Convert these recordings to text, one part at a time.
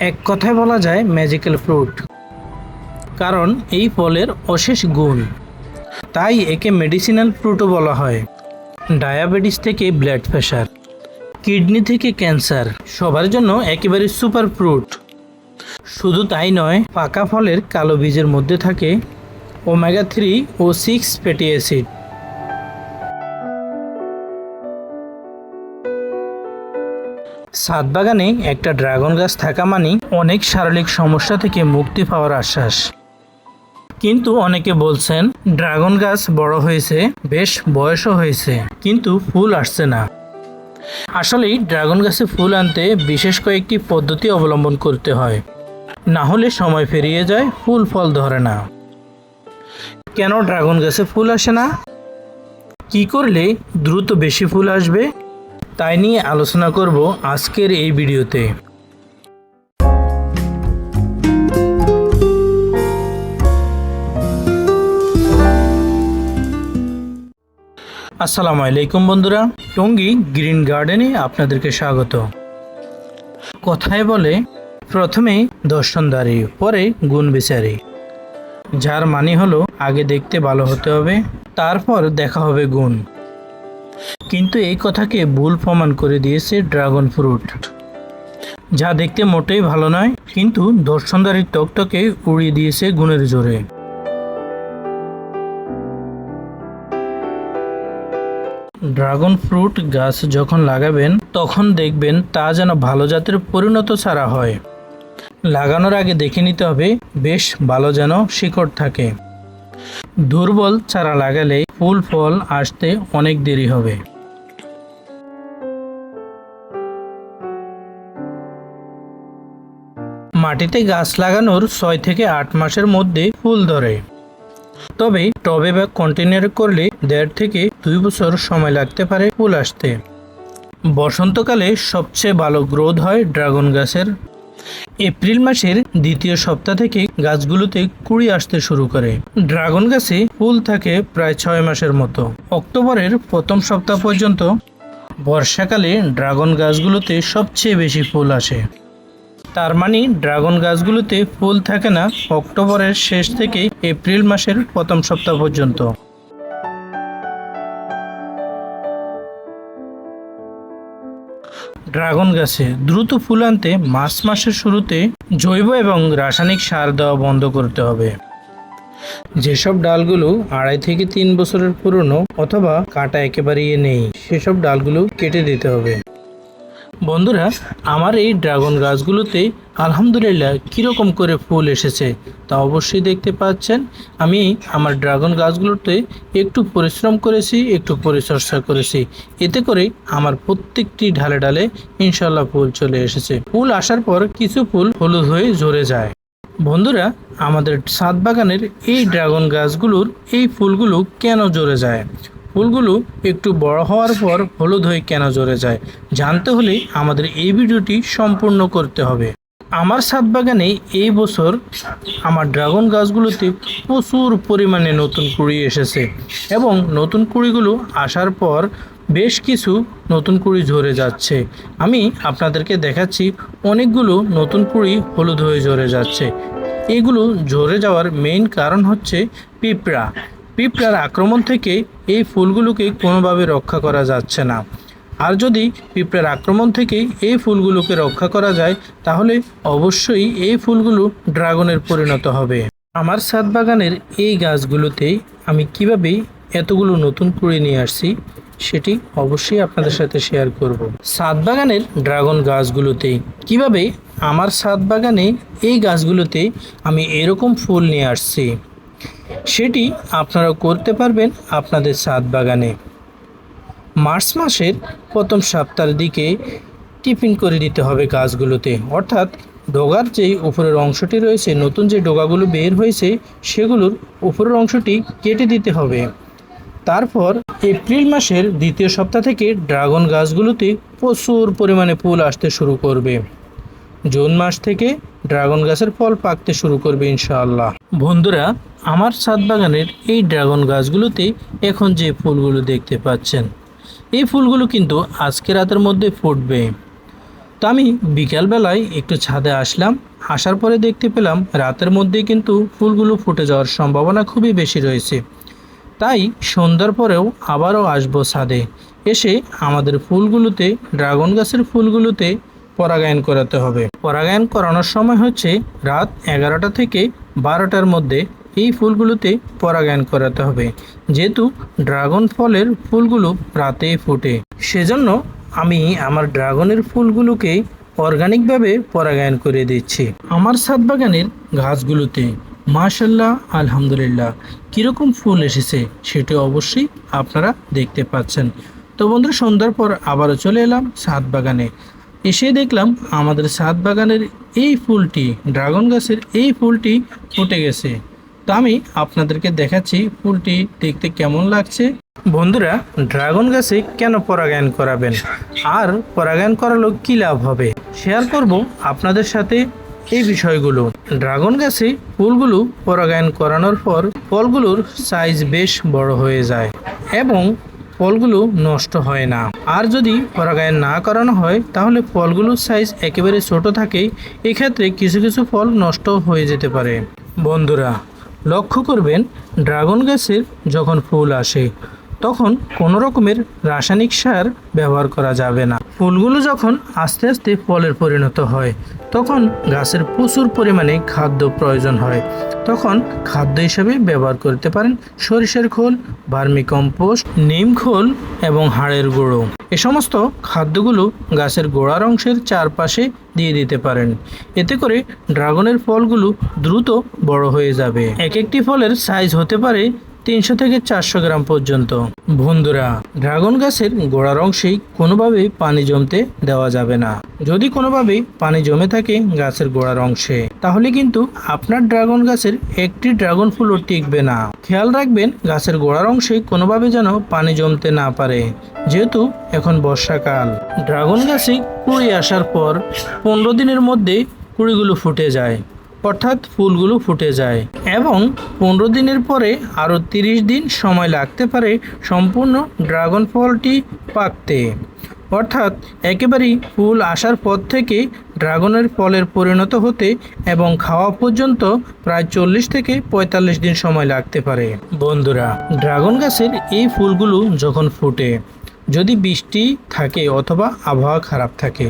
এক কথায় বলা যায় ম্যাজিক্যাল ফ্রুট কারণ এই ফলের অশেষ গুণ। তাই একে মেডিসিনাল ফ্রুটও বলা হয়। ডায়াবেটিস থেকে ব্লাড প্রেশার কিডনি থেকে ক্যান্সার সবার জন্য একেবারে সুপার ফ্রুট শুধু তাই নয়, পাকা ফলের কালো বীজের মধ্যে থাকে ওমেগা থ্রি ও সিক্স ফ্যাটি অ্যাসিড ছাদ বাগানে একটা ড্রাগন গাছ থাকা মানে অনেক শারীরিক সমস্যা থেকে মুক্তি পাওয়ার আশ্বাস। কিন্তু অনেকে বলছেন, ড্রাগন গাছ বড় হয়েছে, বেশ বয়সও হয়েছে, কিন্তু ফুল আসছে না। আসলেই ড্রাগন গাছে ফুল আনতে বিশেষ কয়েকটি পদ্ধতি অবলম্বন করতে হয়। না হলে সময় পেরিয়ে যায়, ফুল ফল ধরে না। কেন ড্রাগন গাছে ফুল আসে না? কি করলে দ্রুত বেশি ফুল আসবে? তাই নিয়ে আলোচনা করব আজকের এই ভিডিওতে। আসসালামু আলাইকুম বন্ধুরা, টঙ্গী গ্রিন গার্ডেনে আপনাদেরকে স্বাগত। কথায় বলে, প্রথমে দর্শনদারি পরে গুণ বিচারি। যার মানে হলো, আগে দেখতে ভালো হতে হবে, তারপর দেখা হবে গুণ। কিন্তু এই কথাকে ভুল প্রমাণ করে দিয়েছে ড্রাগন ফ্রুট। যা দেখতে মোটেই ভালো নয়, কিন্তু দর্শনদারির টকটকে উড়িয়ে দিয়েছে গুণের জোরে। ড্রাগন ফ্রুট গাছ যখন লাগাবেন, তখন দেখবেন তা যেন ভালো জাতের পরিণত ছাড়া হয়। লাগানোর আগে দেখে নিতে হবে, বেশ ভালো যেন শিকড় থাকে। দুর্বল চারা লাগালে ফুল ফল আসতে অনেক দেরি হবে। মাটিতে গাছ লাগানোর ছয় থেকে আট মাসের মধ্যে ফুল ধরে। তবে টবে বা কন্টেনারে করলে দেড় থেকে দুই বছর সময় লাগতে পারে ফুল আসতে। বসন্তকালে সবচেয়ে ভালো গ্রোথ হয় ড্রাগন গাছের। এপ্রিল মাসের দ্বিতীয় সপ্তাহ থেকে গাছগুলোতে কুড়ি আসতে শুরু করে। ড্রাগন গাছে ফুল থাকে প্রায় ছয় মাসের মতো। অক্টোবরের প্রথম সপ্তাহ পর্যন্ত বর্ষাকালে ড্রাগন গাছগুলোতে সবচেয়ে বেশি ফুল আসে। তার মানে ড্রাগন গাছগুলোতে ফুল থাকে না অক্টোবরের শেষ থেকে এপ্রিল মাসের প্রথম সপ্তাহ পর্যন্ত। ড্রাগন গাছে দ্রুত ফুল আনতে মার্চ মাসের শুরুতে জৈব এবং রাসায়নিক সার দেওয়া বন্ধ করতে হবে। যেসব ডালগুলো আড়াই থেকে তিন বছরের পুরনো অথবা কাটা একেবারেই নেই, সেসব ডালগুলো কেটে দিতে হবে। বন্ধুরা, আমার এই ড্রাগন গাছগুলোতে আলহামদুলিল্লাহ কীরকম করে ফুল এসেছে তা অবশ্যই দেখতে পাচ্ছেন। আমি আমার ড্রাগন গাছগুলোতে একটু পরিশ্রম করেছি, একটু পরিচর্যা করেছি। এতে করে আমার প্রত্যেকটি ঢালে ঢালে ইনশাল্লাহ ফুল চলে এসেছে। ফুল আসার পর কিছু ফুল হলুদ হয়ে ঝরে যায়। বন্ধুরা, আমাদের ছাদ বাগানের এই ড্রাগন গাছগুলোর এই ফুলগুলো কেন ঝরে যায়? ফুলগুলো একটু বড় হওয়ার পর হলুদ হয়ে কেন ঝরে যায়, জানতে হলে আমাদের এই ভিডিওটি সম্পূর্ণ করতে হবে। আমার ছাদ বাগানে এই বছর আমার ড্রাগন গাছগুলোতে প্রচুর পরিমাণে নতুন কুড়ি এসেছে এবং নতুন কুড়িগুলো আসার পর বেশ কিছু নতুন কুড়ি ঝরে যাচ্ছে। আমি আপনাদেরকে দেখাচ্ছি অনেকগুলো নতুন কুড়ি হলুদ হয়ে ঝরে যাচ্ছে। এগুলো ঝরে যাওয়ার মেইন কারণ হচ্ছে পিঁপড়া। পিঁপড়ার আক্রমণ থেকে এই ফুলগুলোকে কোনোভাবে রক্ষা করা যাচ্ছে না। আর যদি পিঁপড়ার আক্রমণ থেকে এই ফুলগুলোকে রক্ষা করা যায়, তাহলে অবশ্যই এই ফুলগুলো ড্রাগনের পরিণত হবে। আমার ছাদ বাগানের এই গাছগুলোতে আমি কীভাবে এতগুলো নতুন করে নিয়ে আসছি, সেটি অবশ্যই আপনাদের সাথে শেয়ার করব। ছাদ বাগানের ড্রাগন গাছগুলোতে কীভাবে আমার ছাদ বাগানে এই গাছগুলোতে আমি এরকম ফুল নিয়ে আসছি সেটি আপনারা করতে পারবেন আপনাদের ছাদ বাগানে। মার্চ মাসের প্রথম সপ্তাহের দিকে টিফিন করে দিতে হবে গাছগুলোতে। অর্থাৎ ডোগার যেই উপরের অংশটি রয়েছে, নতুন যে ডোগাগুলো বের হয়েছে, সেগুলোর উপরের অংশটি কেটে দিতে হবে। তারপর এপ্রিল মাসের দ্বিতীয় সপ্তাহ থেকে ড্রাগন গাছগুলোতে প্রচুর পরিমাণে ফুল আসতে শুরু করবে। জুন মাস থেকে ড্রাগন গাছের ফল পাকতে শুরু করবে ইনশাআল্লাহ। বন্ধুরা, আমার ছাদ বাগানের এই ড্রাগন গাছগুলোতে এখন যে ফুলগুলো দেখতে পাচ্ছেন, এই ফুলগুলো কিন্তু আজকে রাতের মধ্যে ফুটবে। তো আমি বিকালবেলায় একটু ছাদে আসলাম, আসার পরে দেখতে পেলাম রাতের মধ্যে কিন্তু ফুলগুলো ফুটে যাওয়ার সম্ভাবনা খুবই বেশি রয়েছে। তাই সন্ধ্যার পরেও আবারও আসব ছাদে, এসে আমাদের ফুলগুলোতে, ড্রাগন গাছের ফুলগুলোতে পরাগায়ন করাতে হবে। পরাগায়ন করানোর সময় হচ্ছে রাত এগারোটা থেকে বারোটার মধ্যে এই ফুলগুলোতে পরাগায়ন করাতে হবে। যেহেতু ড্রাগন ফলের ফুলগুলো রাতেই ফোটে। সেজন্য আমি আমার ড্রাগনের ফুলগুলোকে অর্গানিকভাবে পরাগায়ন করে দিচ্ছি। আমার ছাদ বাগানের গাছগুলোতে মাশাল্লাহ আলহামদুলিল্লাহ, কীরকম ফুল এসেছে সেটি অবশ্যই আপনারা দেখতে পাচ্ছেন। তো বন্ধুরা, সন্ধ্যার পর আবারও চলে এলাম ছাদ বাগানে এসে দেখলাম আমাদের ছাদ বাগানের এই ফুলটি, ড্রাগন গাছের এই ফুলটি ফুটে গেছে। তো আমি আপনাদেরকে দেখাচ্ছি ফুলটি দেখতে কেমন লাগছে। বন্ধুরা, ড্রাগন গাছে কেন পরাগায়ন করাবেন? আর পরাগায়ন করালো কী লাভ হবে? শেয়ার করব আপনাদের সাথে এই বিষয়গুলো। ড্রাগন গাছে ফুলগুলো পরাগায়ন করানোর পর ফলগুলোর সাইজ বেশ বড় হয়ে যায় এবং ফলগুলো নষ্ট হয় না। আর যদি পরাগায়ন না করানো হয়, তাহলে ফলগুলোর সাইজ একেবারে ছোট থাকে এক্ষেত্রে কিছু কিছু ফল নষ্ট হয়ে যেতে পারে। বন্ধুরা, লক্ষ্য করবেন, ড্রাগন গাছের যখন ফুল আসে তখন কোনো রকমের রাসায়নিক সার ব্যবহার করা যাবে না। ফুলগুলো যখন আস্তে আস্তে ফলের পরিণত হয়, তখন গাছের প্রচুর পরিমাণে খাদ্য প্রয়োজন হয়। তখন খাদ্য হিসেবে ব্যবহার করতে পারেন সরিষার খোল ভার্মি কম্পোস্ট, নিম খোল এবং হাড়ের গুঁড়ো। এ সমস্ত খাদ্যগুলো গাছের গোড়ার অংশের চারপাশে দিয়ে দিতে পারেন। এতে করে ড্রাগনের ফলগুলো দ্রুত বড় হয়ে যাবে। এক একটি ফলের সাইজ হতে পারে তিনশো থেকে চারশো গ্রাম পর্যন্ত। বন্ধুরা, ড্রাগন গাছের গোড়ার অংশেই কোনোভাবেই পানি জমতে দেওয়া যাবে না। যদি কোনোভাবেই পানি জমে থাকে গাছের গোড়ার অংশে, তাহলে কিন্তু আপনার ড্রাগন গাছের একটি ড্রাগন ফুলও টিকবে না। খেয়াল রাখবেন, গাছের গোড়ার অংশে কোনোভাবে যেন পানি জমতে না পারে, যেহেতু এখন বর্ষাকাল। ড্রাগন গাছে কুড়ি আসার পর পনেরো দিনের মধ্যে কুড়িগুলো ফুটে যায়। অর্থাৎ ফুলগুলো ফুটে যায় এবং পনেরো দিনের পরে আরও তিরিশ দিন সময় লাগতে পারে সম্পূর্ণ ড্রাগন ফলটি পাকতে। অর্থাৎ একেবারেই ফুল আসার পর থেকে ড্রাগনের ফলের পরিণত হতে এবং খাওয়া পর্যন্ত প্রায় চল্লিশ থেকে পঁয়তাল্লিশ দিন সময় লাগতে পারে। বন্ধুরা, ড্রাগন গাছের এই ফুলগুলো যখন ফুটে, যদি বৃষ্টি থাকে অথবা আবহাওয়া খারাপ থাকে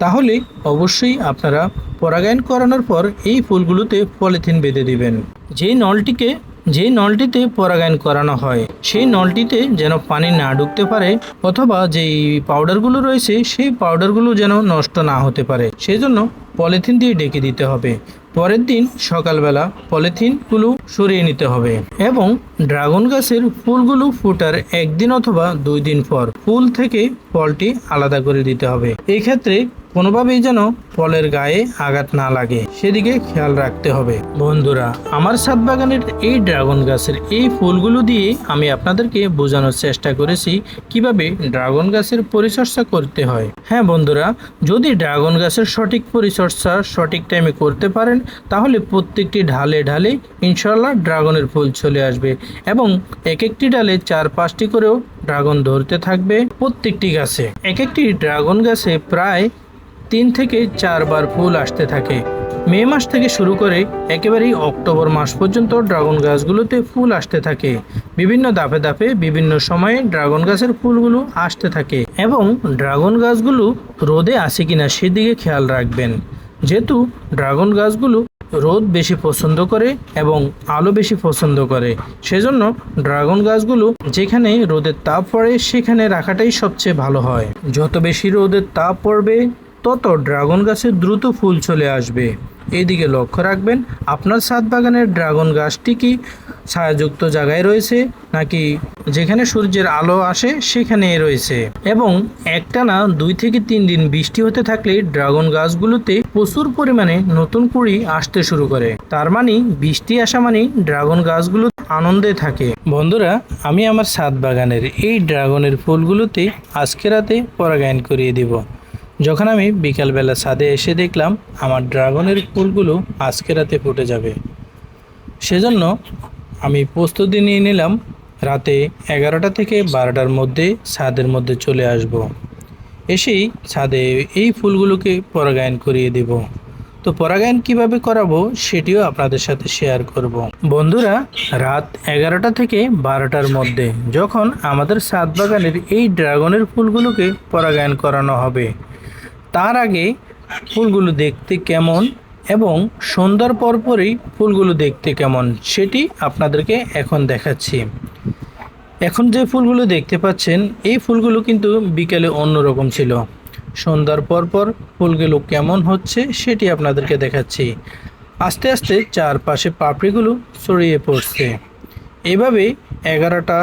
তাহলে অবশ্যই আপনারা পরাগায়ন করানোর পর এই ফুলগুলোতে পলিথিন বেঁধে দিবেন। যেই নলটিকে, যে নলটিতে পরাগায়ন করানো হয়, সেই নলটিতে যেন পানি না ঢুকতে পারে অথবা যেই পাউডারগুলো রয়েছে, সেই পাউডারগুলো যেন নষ্ট না হতে পারে। সেই জন্য পলিথিন দিয়ে ডেকে দিতে হবে। পরের দিন সকালবেলা পলিথিনগুলো সরিয়ে নিতে হবে এবং ড্রাগন গাছের ফুলগুলো ফুটার একদিন অথবা দুই দিন পর ফুল থেকে ফলটি আলাদা করে দিতে হবে। এই ক্ষেত্রে কোনোভাবেই যেন ফলের গায়ে আঘাত না লাগে। সেদিকে খেয়াল রাখতে হবে। বন্ধুরা, আমার ছাদ বাগানের এই ড্রাগন গাছের এই ফুলগুলো দিয়ে আমি আপনাদেরকে বোঝানোর চেষ্টা করেছি কীভাবে ড্রাগন গাছের পরিচর্যা করতে হয়। হ্যাঁ বন্ধুরা, যদি ড্রাগন গাছের সঠিক পরিচর্যা সঠিক টাইমে করতে পারেন, তাহলে প্রত্যেকটি ঢালে ঢালে ইনশাল্লাহ ড্রাগনের ফুল চলে আসবে এবং এক একটি ডালে চার পাঁচটি করেও ড্রাগন ধরতে থাকবে প্রত্যেকটি গাছে। এক একটি ড্রাগন গাছে প্রায় তিন থেকে চারবার ফুল আসতে থাকে। মে মাস থেকে শুরু করে একেবারেই অক্টোবর মাস পর্যন্ত ড্রাগন গাছগুলোতে ফুল আসতে থাকে। বিভিন্ন দাপে দাপে বিভিন্ন সময়ে ড্রাগন গাছের ফুলগুলো আসতে থাকে এবং ড্রাগন গাছগুলো রোদে আসে কিনা সেদিকে খেয়াল রাখবেন। যেহেতু ড্রাগন গাছগুলো রোদ বেশি পছন্দ করে এবং আলো বেশি পছন্দ করে, সেজন্য ড্রাগন গাছগুলো যেখানে রোদের তাপ পড়ে সেখানে রাখাটাই সবচেয়ে ভালো হয়। যত বেশি রোদের তাপ পড়বে তত ড্রাগন গাছে দ্রুত ফুল চলে আসবে। এদিকে লক্ষ্য রাখবেন, আপনার ছাদ বাগানের ড্রাগন গাছটি কি ছায়াযুক্ত জায়গায় রয়েছে, নাকি যেখানে সূর্যের আলো আসে সেখানে রয়েছে? এবং একটানা দুই থেকে তিন দিন বৃষ্টি হতে থাকলে ড্রাগন গাছগুলোতে প্রচুর পরিমাণে নতুন কুড়ি আসতে শুরু করে। তার মানে বৃষ্টি আসা মানে ড্রাগন গাছগুলো আনন্দে থাকে। বন্ধুরা, আমি আমার ছাদ বাগানের এই ড্রাগনের ফুলগুলোতে আজকে রাতে পরাগায়ন করিয়ে দিব। যখন আমি বিকালবেলা ছাদে এসে দেখলাম আমার ড্রাগনের ফুলগুলো আজকে রাতে ফুটে যাবে সেজন্য আমি প্রস্তুতি নিয়ে নিলাম, রাতে এগারোটা থেকে বারোটার মধ্যে ছাদের মধ্যে চলে আসব। এসেই ছাদে এই ফুলগুলোকে পরাগায়ন করিয়ে দেব তো পরাগায়ন কীভাবে করাবো সেটিও আপনাদের সাথে শেয়ার করব। বন্ধুরা, রাত এগারোটা থেকে বারোটার মধ্যে যখন আমাদের সাত বাগানের এই ড্রাগনের ফুলগুলোকে পরাগায়ন করানো হবে তার আগে ফুলগুলো দেখতে কেমন এবং সন্ধ্যার পরপরই ফুলগুলো দেখতে কেমন সেটি আপনাদেরকে এখন দেখাচ্ছি। এখন যে ফুলগুলো দেখতে পাচ্ছেন, এই ফুলগুলো কিন্তু বিকেলে অন্যরকম ছিল। সন্ধ্যার পর পর ফুলগুলো কেমন হচ্ছে সেটি আপনাদেরকে দেখাচ্ছি। আস্তে আস্তে চারপাশে পাপড়িগুলো ছড়িয়ে পড়ছে। এভাবে এগারোটা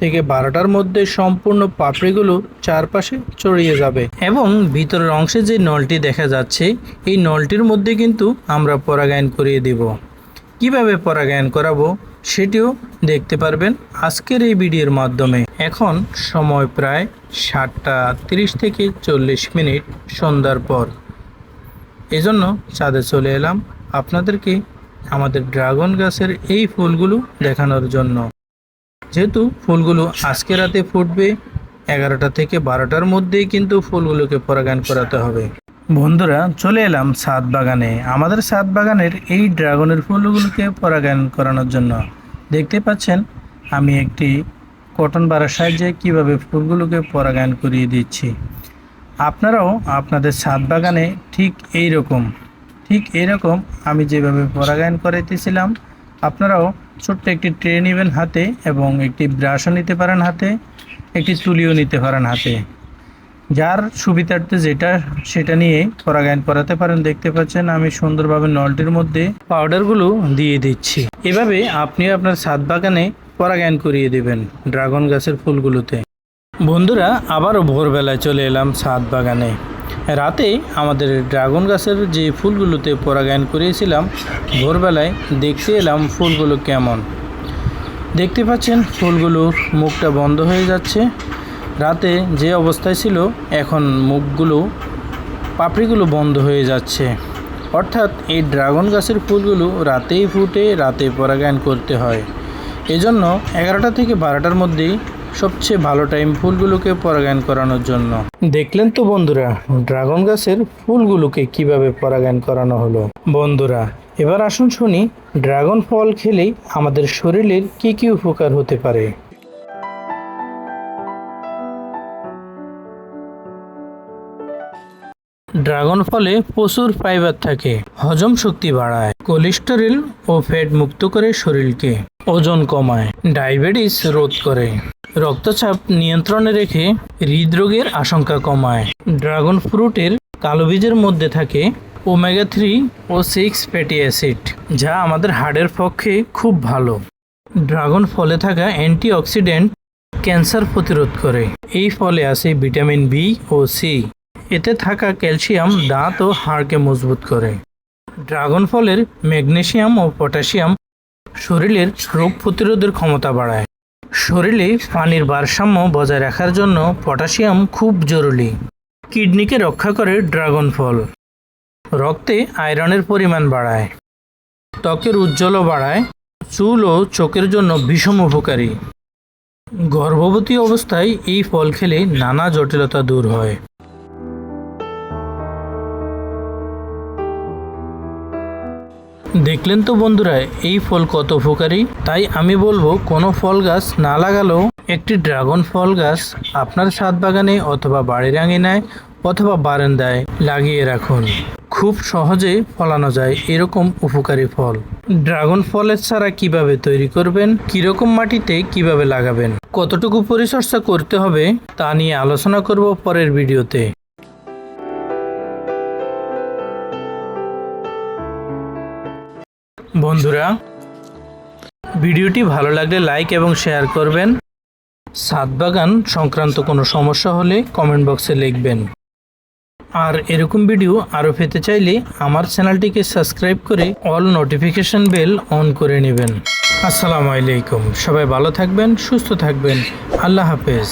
থেকে বারোটার মধ্যে সম্পূর্ণ পাপড়িগুলো চারপাশে ছড়িয়ে যাবে। এবং ভিতরের অংশে যে নলটি দেখা যাচ্ছে, এই নলটির মধ্যে কিন্তু আমরা পরাগায়ন করিয়ে দিব। কীভাবে পরাগায়ন করাবো সেটিও দেখতে পারবেন আজকের এই ভিডিওর মাধ্যমে। এখন সময় প্রায় সাতটা তিরিশ থেকে চল্লিশ মিনিট সন্ধ্যার পর। এজন্য ছাদে চলে এলাম আপনাদেরকে আমাদের ড্রাগন গাছের এই ফুলগুলো দেখানোর জন্য। যেহেতু ফুলগুলো আজকে রাতে ফুটবে, এগারোটা থেকে বারোটার মধ্যেই কিন্তু ফুলগুলোকে পরাগায়ন করাতে হবে। বন্ধুরা, চলে এলাম সাত বাগানে। আমাদের সাত বাগানের এই ড্রাগনের ফুলগুলোকে পরাগায়ন করানোর জন্য। দেখতে পাচ্ছেন, আমি একটি কটন বাড়ার সাহায্যে কীভাবে ফুলগুলোকে পরাগায়ন করিয়ে দিচ্ছি। আপনারাও আপনাদের ছাদ বাগানে ঠিক এই রকম ঠিক এইরকম আমি যেভাবে পরাগায়ন করাইতেছিলাম, আপনারাও ছোট্ট একটি ট্রে নেবেন হাতে এবং একটি ব্রাশও নিতে পারেন হাতে, একটি তুলিও নিতে পারেন হাতে। যার সুবিধার্থে যেটা, সেটা নিয়ে পরাগায়ন করাতে পারেন। দেখতে পাচ্ছেন আমি সুন্দরভাবে নলটির মধ্যে পাউডারগুলো দিয়ে দিচ্ছি। এভাবে আপনি আপনার ছাদ বাগানে পরাগায়ন করিয়ে দেবেন ড্রাগন গাছের ফুলগুলোতে। বন্ধুরা, আবারও ভোরবেলায় চলে এলাম ছাদ বাগানে। রাতে আমাদের ড্রাগন গাছের যে ফুলগুলোতে পরাগায়ন করিয়েছিলাম ভোরবেলায় দেখতে এলাম ফুলগুলো কেমন। দেখতে পাচ্ছেন, ফুলগুলোর মুখটা বন্ধ হয়ে যাচ্ছে। রাতে যে অবস্থায় ছিল, এখন মুখগুলো, পাপড়িগুলো বন্ধ হয়ে যাচ্ছে। অর্থাৎ এই ড্রাগন গাছের ফুলগুলো রাতেই ফুটে, রাতে পরাগায়ন করতে হয়। এজন্য এগারোটা থেকে বারোটার মধ্যেই সবচেয়ে ভালো টাইম ফুলগুলোকে পরাগায়ন করানোর জন্য। দেখলেন তো বন্ধুরা, ড্রাগন গাছের ফুলগুলোকে কীভাবে পরাগায়ন করানো হলো? বন্ধুরা, এবার আসুন শুনি ড্রাগন ফল খেলেই আমাদের শরীরের কি কি উপকার হতে পারে। ড্রাগন ফলে প্রচুর ফাইবার থাকে, হজম শক্তি বাড়ায় কোলেস্টেরল ও ফ্যাট মুক্ত করে শরীরকে। ওজন কমায়, ডায়াবেটিস রোধ করে। রক্তচাপ নিয়ন্ত্রণে রেখে হৃদরোগের আশঙ্কা কমায়। ড্রাগন ফ্রুটের কালো বীজের মধ্যে থাকে ওমেগা থ্রি ও সিক্স ফ্যাটি অ্যাসিড, যা আমাদের হাড়ের পক্ষে খুব ভালো। ড্রাগন ফলে থাকা অ্যান্টিঅক্সিডেন্ট ক্যান্সার প্রতিরোধ করে। এই ফলে আছে ভিটামিন বি ও সি। এতে থাকা ক্যালসিয়াম, দাঁত ও হাড়কে মজবুত করে। ড্রাগন ফলের ম্যাগনেসিয়াম ও পটাশিয়াম শরীরের রোগ প্রতিরোধের ক্ষমতা বাড়ায়। শরীরে পানির ভারসাম্য বজায় রাখার জন্য পটাশিয়াম খুব জরুরি। কিডনিকে রক্ষা করে ড্রাগন ফল। রক্তে আয়রনের পরিমাণ বাড়ায়। ত্বকের উজ্জ্বলও বাড়ায়। চুল ও চোখের জন্য ভীষণ উপকারী। গর্ভবতী অবস্থায় এই ফল খেলে নানা জটিলতা দূর হয়। দেখলেন তো বন্ধুরা, এই ফল কত উপকারী? তাই আমি বলব, কোনো ফল গাছ না লাগালেও একটি ড্রাগন ফল গাছ আপনার ছাদ বাগানে অথবা বাড়ির আঙিনায় অথবা বারান্দায় লাগিয়ে রাখুন। খুব সহজে ফলানো যায় এরকম উপকারী ফল। ড্রাগন ফলের চারা কীভাবে তৈরি করবেন, কীরকম মাটিতে কীভাবে লাগাবেন, কতটুকু পরিচর্যা করতে হবে তা নিয়ে আলোচনা করব পরের ভিডিওতে। বন্ধুরা, ভিডিওটি ভালো লাগলে লাইক এবং শেয়ার করবেন। সাত বাগান সংক্রান্ত কোনো সমস্যা হলে কমেন্ট বক্সে লিখবেন। আর এরকম ভিডিও আরও পেতে চাইলে আমার চ্যানেলটিকে সাবস্ক্রাইব করে অল নোটিফিকেশন বেল অন করে নেবেন। আসসালামু আলাইকুম। সবাই ভালো থাকবেন, সুস্থ থাকবেন। আল্লাহ হাফেজ।